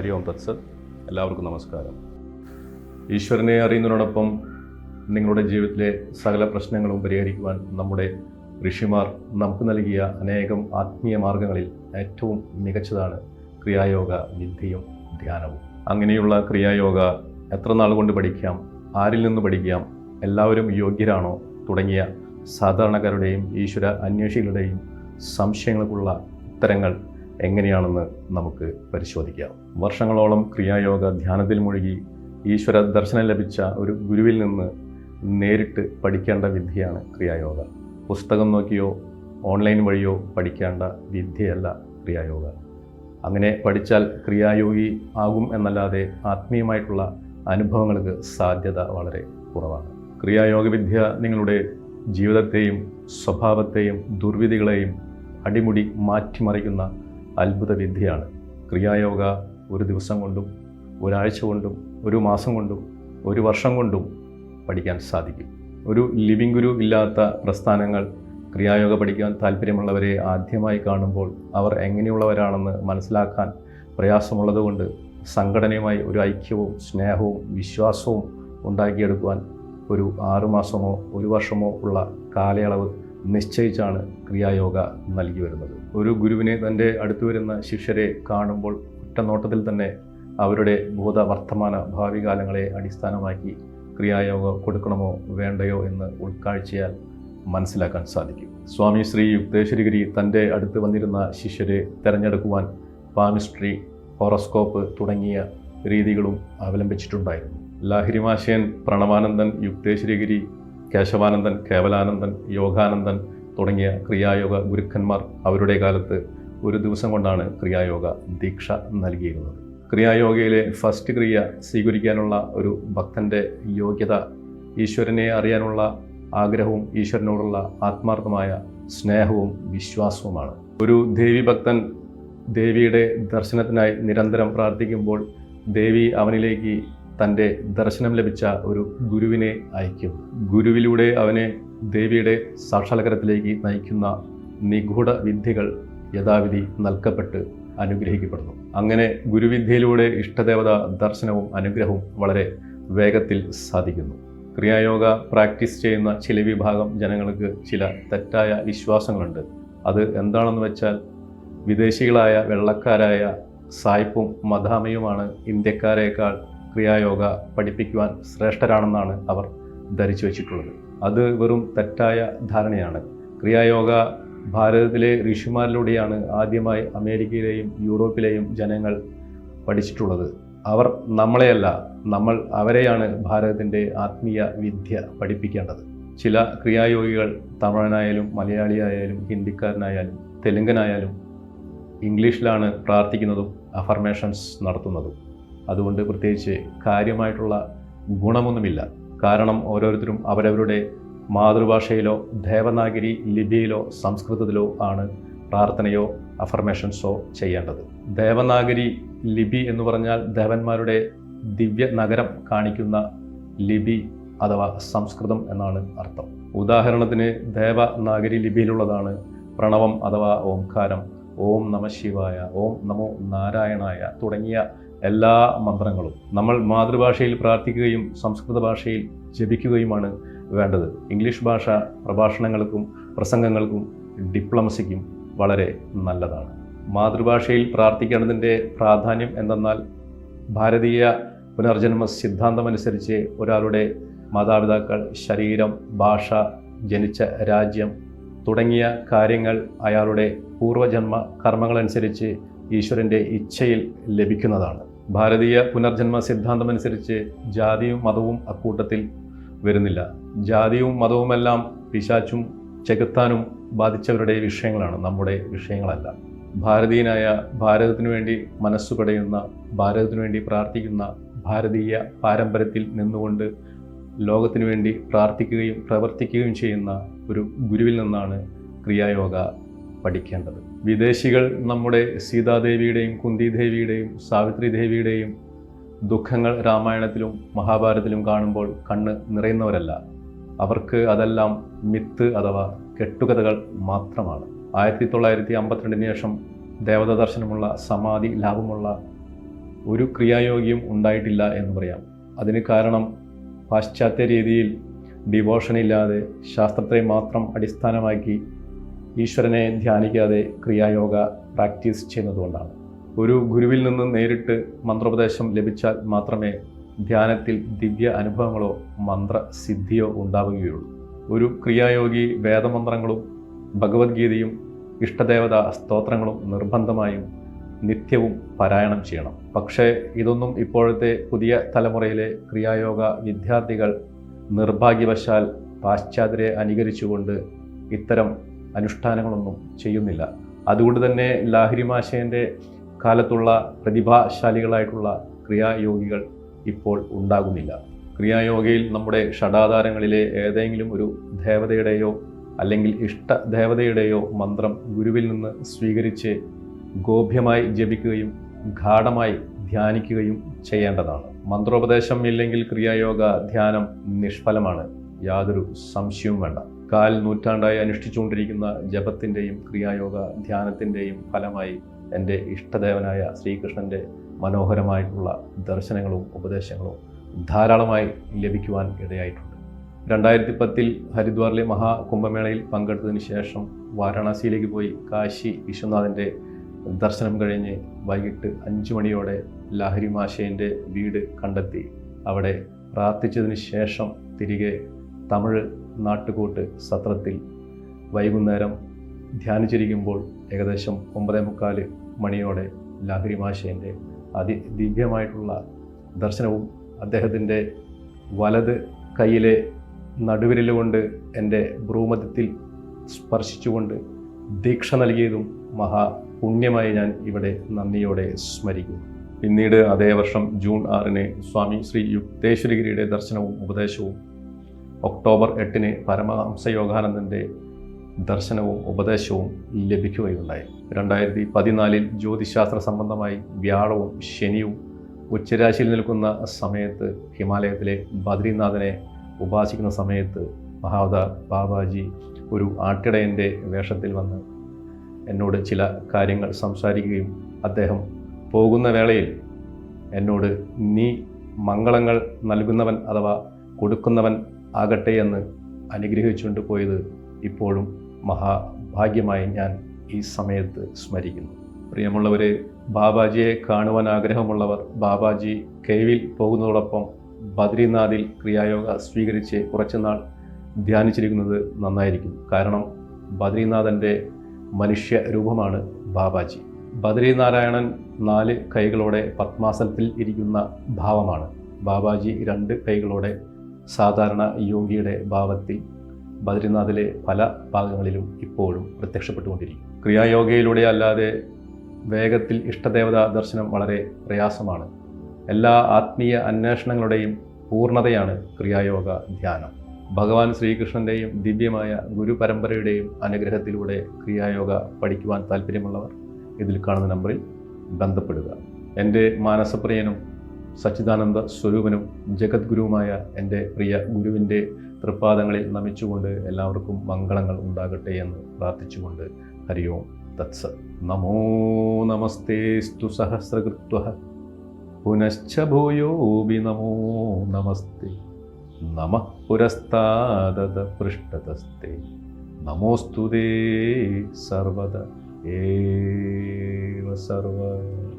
ഹരി ഓം തത്സത്. എല്ലാവർക്കും നമസ്കാരം. ഈശ്വരനെ അറിയുന്നതിനോടൊപ്പം നിങ്ങളുടെ ജീവിതത്തിലെ സകല പ്രശ്നങ്ങളും പരിഹരിക്കുവാൻ നമ്മുടെ ഋഷിമാർ നമുക്ക് നൽകിയ അനേകം ആത്മീയ മാർഗങ്ങളിൽ ഏറ്റവും മികച്ചതാണ് ക്രിയായോഗ വിദ്യയും ധ്യാനവും. അങ്ങനെയുള്ള ക്രിയായോഗ എത്ര നാൾ കൊണ്ട് പഠിക്കാം? ആരിൽ നിന്ന് പഠിക്കാം? എല്ലാവരും യോഗ്യരാണോ? തുടങ്ങിയ സാധാരണക്കാരുടെയും ഈശ്വര അന്വേഷികളുടെയും സംശയങ്ങൾക്കുള്ള ഉത്തരങ്ങൾ എങ്ങനെയാണെന്ന് നമുക്ക് പരിശോധിക്കാം. വർഷങ്ങളോളം ക്രിയായോഗ ധ്യാനത്തിൽ മുഴുകി ഈശ്വര ദർശനം ലഭിച്ച ഒരു ഗുരുവിൽ നിന്ന് നേരിട്ട് പഠിക്കേണ്ട വിദ്യയാണ് ക്രിയായോഗ. പുസ്തകം നോക്കിയോ ഓൺലൈൻ വഴിയോ പഠിക്കേണ്ട വിദ്യയല്ല ക്രിയായോഗ. അങ്ങനെ പഠിച്ചാൽ ക്രിയായോഗി ആകും എന്നല്ലാതെ ആത്മീയമായിട്ടുള്ള അനുഭവങ്ങൾക്ക് സാധ്യത വളരെ കുറവാണ്. ക്രിയായോഗ വിദ്യ നിങ്ങളുടെ ജീവിതത്തെയും സ്വഭാവത്തെയും ദുർവിധികളെയും അടിമുടി മാറ്റിമറിക്കുന്ന അത്ഭുത വിദ്യയാണ് ക്രിയായോഗ ഒരു ദിവസം കൊണ്ടും ഒരാഴ്ച കൊണ്ടും ഒരു മാസം കൊണ്ടും ഒരു വർഷം കൊണ്ടും പഠിക്കാൻ സാധിക്കും. ഒരു ലിവിംഗ് ഗുരു ഇല്ലാത്ത പ്രസ്ഥാനങ്ങൾ ക്രിയായോഗ പഠിക്കാൻ താല്പര്യമുള്ളവരെ ആദ്യമായി കാണുമ്പോൾ അവർ എങ്ങനെയുള്ളവരാണെന്ന് മനസ്സിലാക്കാൻ പ്രയാസമുള്ളതുകൊണ്ട് സംഘടനയുമായി ഒരു ഐക്യവും സ്നേഹവും വിശ്വാസവും ഉണ്ടാക്കിയെടുക്കുവാൻ ഒരു ആറുമാസമോ ഒരു വർഷമോ ഉള്ള കാലയളവ് നിശ്ചയിച്ചാണ് ക്രിയായോഗ നൽകി വരുന്നത്. ഒരു ഗുരുവിനെ തന്റെ അടുത്തു വരുന്ന ശിഷ്യരെ കാണുമ്പോൾ ഒറ്റനോട്ടത്തിൽ തന്നെ അവരുടെ ഭൂത വർത്തമാന ഭാവി കാലങ്ങളെ അടിസ്ഥാനമാക്കി ക്രിയായോഗ കൊടുക്കണമോ വേണ്ടയോ എന്ന് ഉൾക്കാഴ്ചയാൽ മനസ്സിലാക്കാൻ സാധിക്കും. സ്വാമി ശ്രീ യുക്തേശ്വരഗിരി തന്റെ അടുത്ത് വന്നിരുന്ന ശിഷ്യരെ തിരഞ്ഞെടുക്കുവാൻ പാമിസ്ട്രി ഹോറോസ്കോപ്പ് തുടങ്ങിയ രീതികളും അവലംബിച്ചിട്ടുണ്ടായിരുന്നു. ലാഹിരിമാശയൻ പ്രണവാനന്ദൻ യുക്തേശ്വരിഗിരി കേശവാനന്ദൻ കേവലാനന്ദൻ യോഗാനന്ദൻ തുടങ്ങിയ ക്രിയായോഗ ഗുരുക്കന്മാർ അവരുടെ കാലത്ത് ഒരു ദിവസം കൊണ്ടാണ് ക്രിയായോഗ ദീക്ഷ നൽകിയിരുന്നത്. ക്രിയായോഗയിലെ ഫസ്റ്റ് ക്രിയ സ്വീകരിക്കാനുള്ള ഒരു ഭക്തന്റെ യോഗ്യത ഈശ്വരനെ അറിയാനുള്ള ആഗ്രഹവും ഈശ്വരനോടുള്ള ആത്മാർത്ഥമായ സ്നേഹവും വിശ്വാസവുമാണ്. ഒരു ദേവി ഭക്തൻ ദേവിയുടെ ദർശനത്തിനായി നിരന്തരം പ്രാർത്ഥിക്കുമ്പോൾ ദേവി അവനിലേക്ക് തന്റെ ദർശനം ലഭിച്ച ഒരു ഗുരുവിനെ അയക്കും. ഗുരുവിലൂടെ അവനെ ദേവിയുടെ സാക്ഷാത്കാരത്തിലേക്ക് നയിക്കുന്ന നിഗൂഢ വിദ്യകൾ യഥാവിധി നൽകപ്പെട്ട് അനുഗ്രഹിക്കപ്പെടുന്നു. അങ്ങനെ ഗുരുവിദ്യയിലൂടെ ഇഷ്ടദേവത ദർശനവും അനുഗ്രഹവും വളരെ വേഗത്തിൽ സാധിക്കുന്നു. ക്രിയായോഗ പ്രാക്ടീസ് ചെയ്യുന്ന ചില വിഭാഗം ജനങ്ങൾക്ക് ചില തെറ്റായ വിശ്വാസങ്ങളുണ്ട്. അത് എന്താണെന്ന് വെച്ചാൽ വിദേശികളായ വെള്ളക്കാരായ സായിപ്പും മദാമയുമാണ് ഇന്ത്യക്കാരേക്കാൾ ക്രിയായോഗ പഠിപ്പിക്കുവാൻ ശ്രേഷ്ഠരാണെന്നാണ് അവർ ധരിച്ചു വച്ചിട്ടുള്ളത്. അത് വെറും തെറ്റായ ധാരണയാണ്. ക്രിയായോഗ ഭാരതത്തിലെ ഋഷിമാരിലൂടെയാണ് ആദ്യമായി അമേരിക്കയിലെയും യൂറോപ്പിലെയും ജനങ്ങൾ പഠിച്ചിട്ടുള്ളത്. അവർ നമ്മളെയല്ല നമ്മൾ അവരെയാണ് ഭാരതത്തിന്റെ ആത്മീയ വിദ്യ പഠിപ്പിക്കേണ്ടത്. ചില ക്രിയായോഗികൾ തമിഴനായാലും മലയാളിയായാലും ഹിന്ദിക്കാരനായാലും തെലുങ്കനായാലും ഇംഗ്ലീഷിലാണ് പ്രാർത്ഥിക്കുന്നതും അഫർമേഷൻസ് നടത്തുന്നതും. അതുകൊണ്ട് പ്രത്യേകിച്ച് കാര്യമായിട്ടുള്ള ഗുണമൊന്നുമില്ല. കാരണം ഓരോരുത്തരും അവരവരുടെ മാതൃഭാഷയിലോ ദേവനാഗരി ലിപിയിലോ സംസ്കൃതത്തിലോ ആണ് പ്രാർത്ഥനയോ അഫർമേഷൻസോ ചെയ്യേണ്ടത്. ദേവനാഗരി ലിപി എന്ന് പറഞ്ഞാൽ ദേവന്മാരുടെ ദിവ്യ നഗരം കാണിക്കുന്ന ലിപി അഥവാ സംസ്കൃതം എന്നാണ് അർത്ഥം. ഉദാഹരണത്തിന് ദേവനാഗരി ലിപിയിലുള്ളതാണ് പ്രണവം അഥവാ ഓംകാരം. ഓം നമ ശിവായ ഓം നമോ നാരായണായ തുടങ്ങിയ എല്ലാ മന്ത്രങ്ങളും നമ്മൾ മാതൃഭാഷയിൽ പ്രാർത്ഥിക്കുകയും സംസ്കൃത ഭാഷയിൽ ജപിക്കുകയുമാണ് വേണ്ടത്. ഇംഗ്ലീഷ് ഭാഷ പ്രഭാഷണങ്ങൾക്കും പ്രസംഗങ്ങൾക്കും ഡിപ്ലോമസിക്കും വളരെ നല്ലതാണ്. മാതൃഭാഷയിൽ പ്രാർത്ഥിക്കേണ്ടതിന്റെ പ്രാധാന്യം എന്തെന്നാൽ ഭാരതീയ പുനർജന്മ സിദ്ധാന്തമനുസരിച്ച് ഒരാളുടെ മാതാപിതാക്കൾ ശരീരം ഭാഷ ജനിച്ച രാജ്യം തുടങ്ങിയ കാര്യങ്ങൾ അയാളുടെ പൂർവജന്മ കർമ്മങ്ങളനുസരിച്ച് ഈശ്വരന്റെ ഇച്ഛയിൽ ലഭിക്കുന്നതാണ്. ഭാരതീയ പുനർജന്മ സിദ്ധാന്തമനുസരിച്ച് ജാതിയും മതവും അക്കൂട്ടത്തിൽ വരുന്നില്ല. ജാതിയും മതവുമെല്ലാം പിശാച്ചും ചെകുത്താനും ബാധിച്ചവരുടെ വിഷയങ്ങളാണ് നമ്മുടെ വിഷയങ്ങളല്ല. ഭാരതീയനായ ഭാരതത്തിനു വേണ്ടി മനസ്സു പടയുന്ന ഭാരതത്തിനു വേണ്ടി പ്രാർത്ഥിക്കുന്ന ഭാരതീയ പാരമ്പര്യത്തിൽ നിന്നുകൊണ്ട് ലോകത്തിനു വേണ്ടി പ്രാർത്ഥിക്കുകയും പ്രവർത്തിക്കുകയും ചെയ്യുന്ന ഒരു ഗുരുവിൽ നിന്നാണ് ക്രിയായോഗ പഠിക്കേണ്ടത്. വിദേശികൾ നമ്മുടെ സീതാദേവിയുടെയും കുന്തിദേവിയുടെയും സാവിത്രി ദേവിയുടെയും ദുഃഖങ്ങൾ രാമായണത്തിലും മഹാഭാരതത്തിലും കാണുമ്പോൾ കണ്ണ് നിറയുന്നവരല്ല. അവർക്ക് അതെല്ലാം മിത്ത് അഥവാ കെട്ടുകഥകൾ മാത്രമാണ്. ആയിരത്തി തൊള്ളായിരത്തി അമ്പത്തിരണ്ടിന് ശേഷം ദേവത ദർശനമുള്ള സമാധി ലാഭമുള്ള ഒരു ക്രിയായോഗിയും ഉണ്ടായിട്ടില്ല എന്ന് പറയാം. അതിന് കാരണം പാശ്ചാത്യ രീതിയിൽ ഡിവോഷനില്ലാതെ ശാസ്ത്രത്തെ മാത്രം അടിസ്ഥാനമാക്കി ഈശ്വരനെ ധ്യാനിക്കാതെ ക്രിയായോഗ പ്രാക്ടീസ് ചെയ്യുന്നതുകൊണ്ടാണ്. ഒരു ഗുരുവിൽ നിന്ന് നേരിട്ട് മന്ത്രോപദേശം ലഭിച്ചാൽ മാത്രമേ ധ്യാനത്തിൽ ദിവ്യ അനുഭവങ്ങളോ മന്ത്രസിദ്ധിയോ ഉണ്ടാവുകയുള്ളൂ. ഒരു ക്രിയായോഗി വേദമന്ത്രങ്ങളും ഭഗവത്ഗീതയും ഇഷ്ടദേവത സ്തോത്രങ്ങളും നിർബന്ധമായും നിത്യവും പാരായണം ചെയ്യണം. പക്ഷേ ഇതൊന്നും ഇപ്പോഴത്തെ പുതിയ തലമുറയിലെ ക്രിയായോഗ വിദ്യാർത്ഥികൾ നിർഭാഗ്യവശാൽ പാശ്ചാത്യരെ അനുകരിച്ചുകൊണ്ട് ഇത്തരം അനുഷ്ഠാനങ്ങളൊന്നും ചെയ്യുന്നില്ല. അതുകൊണ്ട് തന്നെ ലാഹിരി മാഷേന്റെ കാലത്തുള്ള പ്രതിഭാശാലികളായിട്ടുള്ള ക്രിയായോഗികൾ ഇപ്പോൾ ഉണ്ടാകുന്നില്ല. ക്രിയായോഗയിൽ നമ്മുടെ ഷടാധാരങ്ങളിലെ ഏതെങ്കിലും ഒരു ദേവതയുടെയോ അല്ലെങ്കിൽ ഇഷ്ട ദേവതയുടെയോ മന്ത്രം ഗുരുവിൽ നിന്ന് സ്വീകരിച്ച് ഗോപ്യമായി ജപിക്കുകയും ഗാഠമായി ധ്യാനിക്കുകയും ചെയ്യേണ്ടതാണ്. മന്ത്രോപദേശം ഇല്ലെങ്കിൽ ക്രിയായോഗ ധ്യാനം നിഷ്ഫലമാണ്. യാതൊരു സംശയവും വേണ്ട. കാൽ നൂറ്റാണ്ടായി അനുഷ്ഠിച്ചുകൊണ്ടിരിക്കുന്ന ജപത്തിന്റെയും ക്രിയായോഗ ധ്യാനത്തിന്റെയും ഫലമായി എന്റെ ഇഷ്ടദേവനായ ശ്രീകൃഷ്ണന്റെ മനോഹരമായിട്ടുള്ള ദർശനങ്ങളും ഉപദേശങ്ങളും ധാരാളമായി ലഭിക്കുവാൻ ഇടയായിട്ടുണ്ട്. രണ്ടായിരത്തി പത്തിൽ ഹരിദ്വാറിലെ മഹാകുംഭമേളയിൽ പങ്കെടുത്തതിന് ശേഷം വാരാണസിയിലേക്ക് പോയി കാശി വിശ്വനാഥന്റെ ദർശനം കഴിഞ്ഞ് വൈകിട്ട് അഞ്ച് മണിയോടെ ലാഹരി മാഷേന്റെ വീട് കണ്ടെത്തി. അവിടെ പ്രാർത്ഥിച്ചതിന് ശേഷം തിരികെ തമിഴ് നാട്ടുകൂട്ട് സത്രത്തിൽ വൈകുന്നേരം ധ്യാനിച്ചിരിക്കുമ്പോൾ ഏകദേശം ഒമ്പതേ മുക്കാൽ മണിയോടെ ലാഹരി മാഷേന്റെ അതി ദിവ്യമായിട്ടുള്ള ദർശനവും അദ്ദേഹത്തിന്റെ വലത് കയ്യിലെ നടുവിരലുകൊണ്ട് എന്റെ ഭ്രൂമതത്തിൽ സ്പർശിച്ചുകൊണ്ട് ദീക്ഷ നൽകിയതും മഹാ പുണ്യമായി ഞാൻ ഇവിടെ നന്ദിയോടെ സ്മരിക്കുന്നു. പിന്നീട് അതേ വർഷം ജൂൺ ആറിന് സ്വാമി ശ്രീ യുക്തേശ്വരഗിരിയുടെ ദർശനവും ഉപദേശവും ഒക്ടോബർ എട്ടിന് പരമഹംസ യോഗാനന്ദന്റെ ദർശനവും ഉപദേശവും ലഭിക്കുകയുണ്ടായി. രണ്ടായിരത്തി പതിനാലിൽ ജ്യോതിശാസ്ത്ര സംബന്ധമായി വ്യാഴവും ശനിയും ഉച്ചരാശിയിൽ നിൽക്കുന്ന സമയത്ത് ഹിമാലയത്തിലെ ബദ്രീനാഥനെ ഉപാസിക്കുന്ന സമയത്ത് മഹാവതാർ ബാബാജി ഒരു ആട്ടിടയന്റെ വേഷത്തിൽ വന്ന് എന്നോട് ചില കാര്യങ്ങൾ സംസാരിക്കുകയും അദ്ദേഹം പോകുന്ന വേളയിൽ എന്നോട് നീ മംഗളങ്ങൾ നൽകുന്നവൻ അഥവാ കൊടുക്കുന്നവൻ ആകട്ടെ എന്ന് അനുഗ്രഹിച്ചുകൊണ്ട് പോയത് ഇപ്പോഴും മഹാഭാഗ്യമായി ഞാൻ ഈ സമയത്ത് സ്മരിക്കുന്നു. പ്രിയമുള്ളവരെ ബാബാജിയെ കാണുവാൻ ആഗ്രഹമുള്ളവർ ബാബാജി കേവിൽ പോകുന്നതോടൊപ്പം ബദ്രീനാഥിൽ ക്രിയായോഗ സ്വീകരിച്ച് കുറച്ചുനാൾ ധ്യാനിച്ചിരിക്കുന്നത് നന്നായിരിക്കും. കാരണം ബദ്രീനാഥന്റെ മനുഷ്യ രൂപമാണ് ബാബാജി. ബദ്രീനാരായണൻ നാല് കൈകളോടെ പത്മാസനത്തിൽ ഇരിക്കുന്ന ഭാവമാണ്. ബാബാജി രണ്ട് കൈകളോടെ സാധാരണ യോഗിയുടെ ഭാവത്തിൽ ബദ്രിനാഥിലെ പല ഭാഗങ്ങളിലും ഇപ്പോഴും പ്രത്യക്ഷപ്പെട്ടുകൊണ്ടിരിക്കും. ക്രിയായോഗയിലൂടെ അല്ലാതെ വേഗത്തിൽ ഇഷ്ടദേവതാ ദർശനം വളരെ പ്രയാസമാണ്. എല്ലാ ആത്മീയ അന്വേഷണങ്ങളുടെയും പൂർണതയാണ് ക്രിയായോഗ ധ്യാനം. ഭഗവാൻ ശ്രീകൃഷ്ണന്റെയും ദിവ്യമായ ഗുരുപരമ്പരയുടെയും അനുഗ്രഹത്തിലൂടെ ക്രിയായോഗ പഠിക്കുവാൻ താല്പര്യമുള്ളവർ ഇതിൽ കാണുന്ന നമ്പറിൽ ബന്ധപ്പെടുക. എന്റെ മാനസപ്രിയനും സച്ചിദാനന്ദ സ്വരൂപനും ജഗദ്ഗുരുവുമായ എന്റെ പ്രിയ ഗുരുവിന്റെ തൃപ്പാദങ്ങളിൽ നമിച്ചുകൊണ്ട് എല്ലാവർക്കും മംഗളങ്ങൾ ഉണ്ടാകട്ടെ എന്ന് പ്രാർത്ഥിച്ചുകൊണ്ട് ഹരി ഓം തത്സ നമോ നമസ്തേസ്തു സഹസ്രകൃത്വ. പുനശ്ച ഭൂയോപി നമോ നമസ്തേ. നമ പുരസ്താദത പൃഷ്ടതസ്തേ നമോസ്തുതേ സർവദ. ഏവ സർവ.